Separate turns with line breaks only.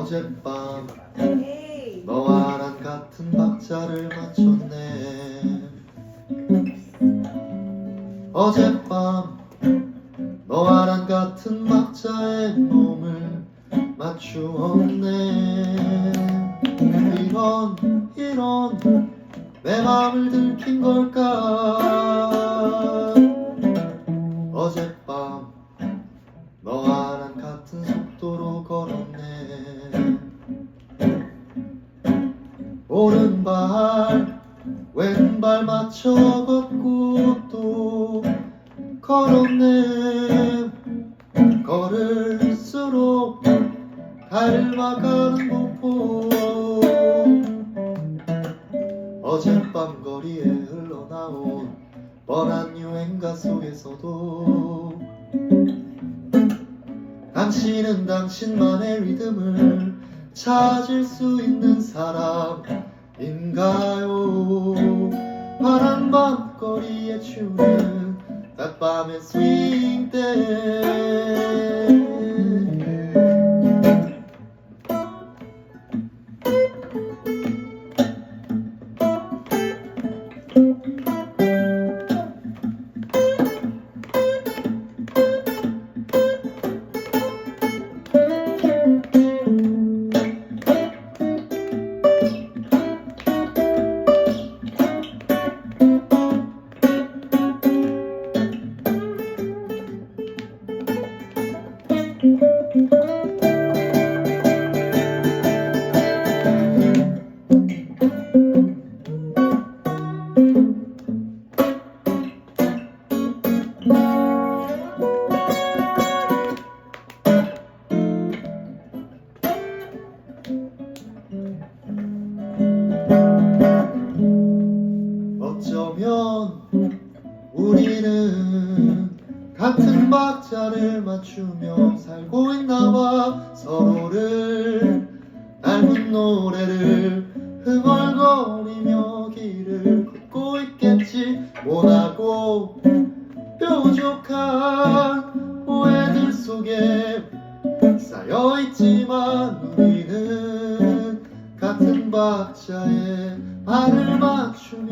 어젯밤. 너와 난 같은 박자를 맞췄네 어젯밤 너와 난 같은 박자에 몸을 맞추었네 이런 이런 내 맘을 들킨 걸까 어젯밤 너와 오른발 왼발 맞춰 걷고 또 걸었네. 걸을수록 닮아가는 공포. 어젯밤 거리에 흘러나온 뻔한 유행가 속에서도 당신은 당신만의 리듬을 찾을 수 있는 사람 인가요? 파란 밤거리에 추는 낮밤의 스윙 때. 어쩌 우리는 같은 박자를 맞추며 살고 있나봐. 서로를 닮은 노래를 흥얼거리며 길을 걷고 있겠지. 모나고 뾰족한 오해들 속에 쌓여있지만 우리는 같은 박자에 발을 맞추면